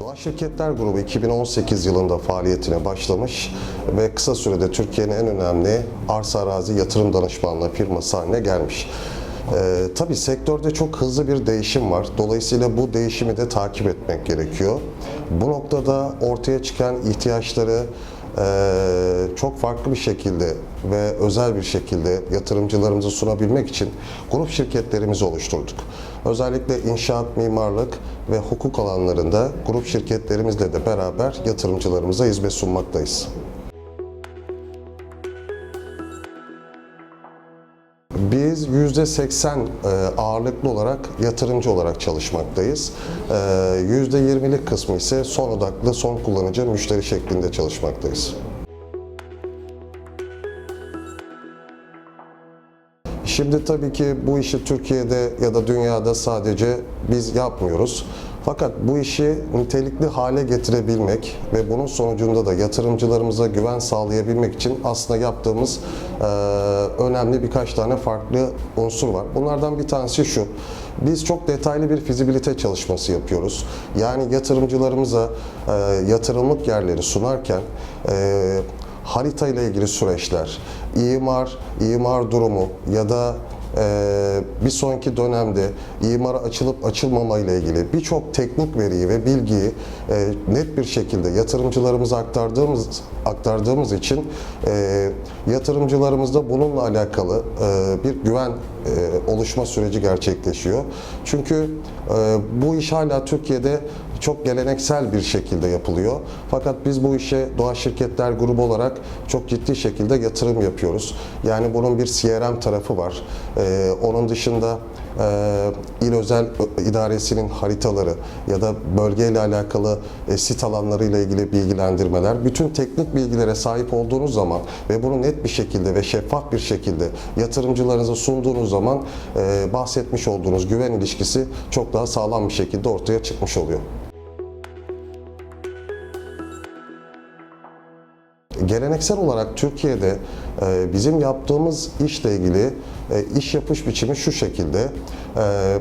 Doğa Şirketler Grubu 2018 yılında faaliyetine başlamış ve kısa sürede Türkiye'nin en önemli arsa arazi yatırım danışmanlığı firması haline gelmiş. Ee, tabii sektörde çok hızlı bir değişim var. Dolayısıyla bu değişimi de takip etmek gerekiyor. Bu noktada ortaya çıkan ihtiyaçları çok farklı bir şekilde ve özel bir şekilde yatırımcılarımıza sunabilmek için grup şirketlerimizi oluşturduk. Özellikle inşaat, mimarlık ve hukuk alanlarında grup şirketlerimizle de beraber yatırımcılarımıza hizmet sunmaktayız. Biz %80 e, ağırlıklı olarak yatırımcı olarak çalışmaktayız. E, %20'lik kısmı ise son odaklı, son kullanıcı müşteri şeklinde çalışmaktayız. Şimdi tabii ki bu işi Türkiye'de ya da dünyada sadece biz yapmıyoruz. Fakat bu işi nitelikli hale getirebilmek ve bunun sonucunda da yatırımcılarımıza güven sağlayabilmek için aslında yaptığımız e, önemli birkaç tane farklı unsur var. Bunlardan bir tanesi şu. Biz çok detaylı bir fizibilite çalışması yapıyoruz. Yani yatırımcılarımıza e, yatırımlık yerleri sunarken e, harita ile ilgili süreçler, imar, imar durumu ya da bir sonraki dönemde imara açılıp açılmama ile ilgili birçok teknik veriyi ve bilgiyi e, net bir şekilde yatırımcılarımıza aktardığımız aktardığımız için e, yatırımcılarımızda bununla alakalı e, bir güven oluşma süreci gerçekleşiyor. Çünkü bu iş hala Türkiye'de çok geleneksel bir şekilde yapılıyor. Fakat biz bu işe Doğa Şirketler Grubu olarak çok ciddi şekilde yatırım yapıyoruz. Yani bunun bir CRM tarafı var. Ee, onun dışında e, il özel idaresinin haritaları ya da bölgeyle alakalı e, sit alanlarıyla ilgili bilgilendirmeler, bütün teknik bilgilere sahip olduğunuz zaman ve bunu net bir şekilde ve şeffaf bir şekilde yatırımcılarınıza sunduğunuz zaman e, bahsetmiş olduğunuz güven ilişkisi çok daha sağlam bir şekilde ortaya çıkmış oluyor. Geleneksel olarak Türkiye'de e, bizim yaptığımız işle ilgili e, iş yapış biçimi şu şekilde. E,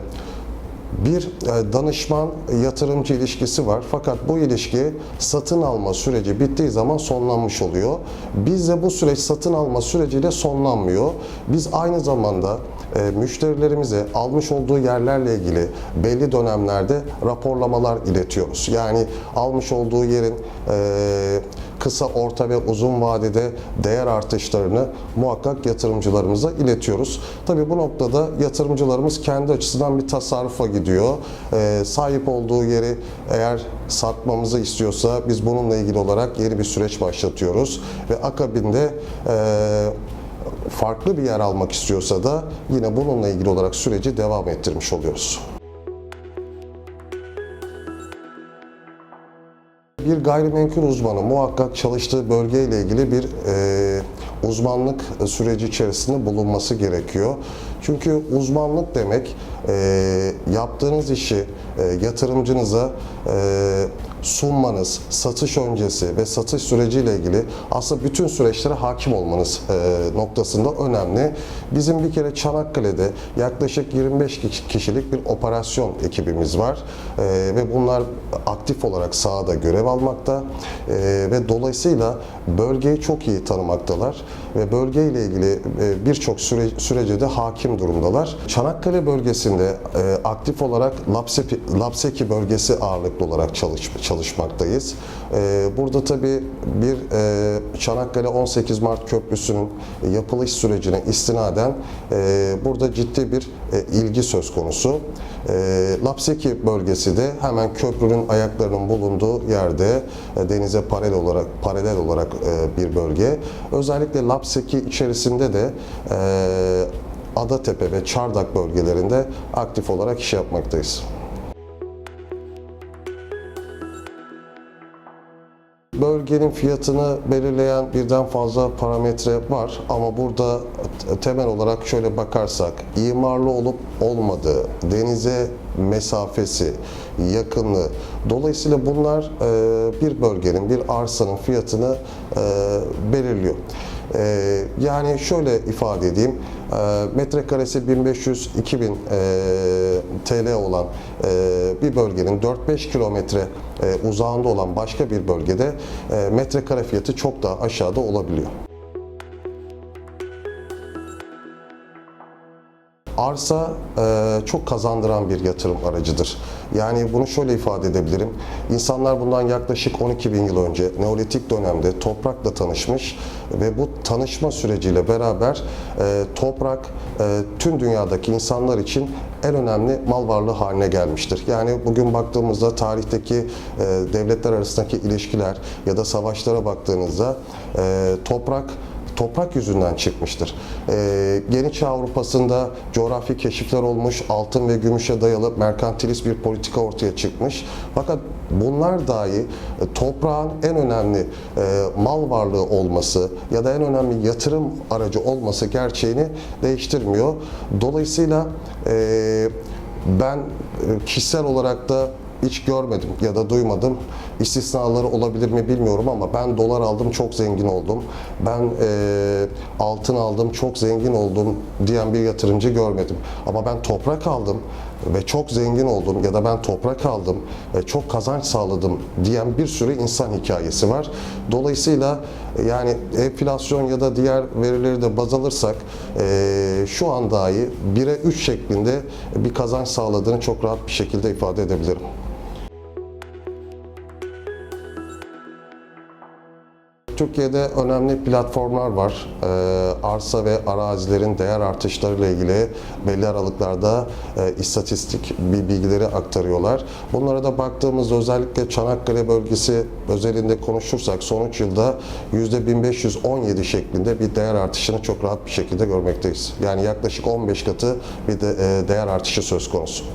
bir danışman yatırımcı ilişkisi var fakat bu ilişki satın alma süreci bittiği zaman sonlanmış oluyor. Bizde bu süreç satın alma süreciyle sonlanmıyor. Biz aynı zamanda müşterilerimize almış olduğu yerlerle ilgili belli dönemlerde raporlamalar iletiyoruz. Yani almış olduğu yerin kısa, orta ve uzun vadede değer artışlarını muhakkak yatırımcılarımıza iletiyoruz. Tabii bu noktada yatırımcılarımız kendi açısından bir tasarrufa gidiyor. Ee, sahip olduğu yeri eğer satmamızı istiyorsa biz bununla ilgili olarak yeni bir süreç başlatıyoruz ve akabinde e, farklı bir yer almak istiyorsa da yine bununla ilgili olarak süreci devam ettirmiş oluyoruz. Bir gayrimenkul uzmanı muhakkak çalıştığı bölgeyle ilgili bir e, uzmanlık süreci içerisinde bulunması gerekiyor. Çünkü uzmanlık demek e, yaptığınız işi e, yatırımcınıza e, sunmanız, satış öncesi ve satış süreciyle ilgili aslında bütün süreçlere hakim olmanız e, noktasında önemli. Bizim bir kere Çanakkale'de yaklaşık 25 kişilik bir operasyon ekibimiz var. E, ve bunlar aktif olarak sahada görev almakta. E, ve dolayısıyla bölgeyi çok iyi tanımaktalar. Ve bölgeyle ilgili e, birçok süre, sürece de hakim durumdalar. Çanakkale bölgesinde e, aktif olarak Lapseki, Lapseki bölgesi ağırlıklı olarak çalış, çalışmaktayız. E, burada tabii bir e, Çanakkale 18 Mart Köprüsü'nün yapılış sürecine istinaden e, burada ciddi bir e, ilgi söz konusu. E, Lapseki bölgesi de hemen köprünün ayaklarının bulunduğu yerde e, denize paralel olarak paralel olarak e, bir bölge. Özellikle Lapseki içerisinde de e, Adatepe ve Çardak bölgelerinde aktif olarak iş yapmaktayız. Bölgenin fiyatını belirleyen birden fazla parametre var ama burada temel olarak şöyle bakarsak imarlı olup olmadığı, denize mesafesi, yakınlığı. Dolayısıyla bunlar e, bir bölgenin, bir arsanın fiyatını e, belirliyor. E, yani şöyle ifade edeyim, metrekaresi 1500-2000 e, TL olan e, bir bölgenin 4-5 kilometre e, uzağında olan başka bir bölgede metrekare fiyatı çok daha aşağıda olabiliyor. Arsa e, çok kazandıran bir yatırım aracıdır. Yani bunu şöyle ifade edebilirim. İnsanlar bundan yaklaşık 12 bin yıl önce Neolitik dönemde toprakla tanışmış ve bu tanışma süreciyle beraber e, toprak e, tüm dünyadaki insanlar için en önemli mal varlığı haline gelmiştir. Yani bugün baktığımızda tarihteki e, devletler arasındaki ilişkiler ya da savaşlara baktığınızda e, toprak toprak yüzünden çıkmıştır. Ee, Yeni Çağ Avrupa'sında coğrafi keşifler olmuş, altın ve gümüşe dayalı merkantilist bir politika ortaya çıkmış. Fakat bunlar dahi e, toprağın en önemli e, mal varlığı olması ya da en önemli yatırım aracı olması gerçeğini değiştirmiyor. Dolayısıyla e, ben e, kişisel olarak da hiç görmedim ya da duymadım. İstisnaları olabilir mi bilmiyorum ama ben dolar aldım çok zengin oldum. Ben e, altın aldım çok zengin oldum diyen bir yatırımcı görmedim. Ama ben toprak aldım ve çok zengin oldum ya da ben toprak aldım ve çok kazanç sağladım diyen bir sürü insan hikayesi var. Dolayısıyla e, yani enflasyon ya da diğer verileri de baz alırsak e, şu an dahi 1'e 3 şeklinde bir kazanç sağladığını çok rahat bir şekilde ifade edebilirim. Türkiye'de önemli platformlar var. Ee, arsa ve arazilerin değer artışlarıyla ilgili belli aralıklarda e, istatistik bir bilgileri aktarıyorlar. Bunlara da baktığımızda özellikle Çanakkale bölgesi özelinde konuşursak son 3 yılda %1517 şeklinde bir değer artışını çok rahat bir şekilde görmekteyiz. Yani yaklaşık 15 katı bir de, e, değer artışı söz konusu.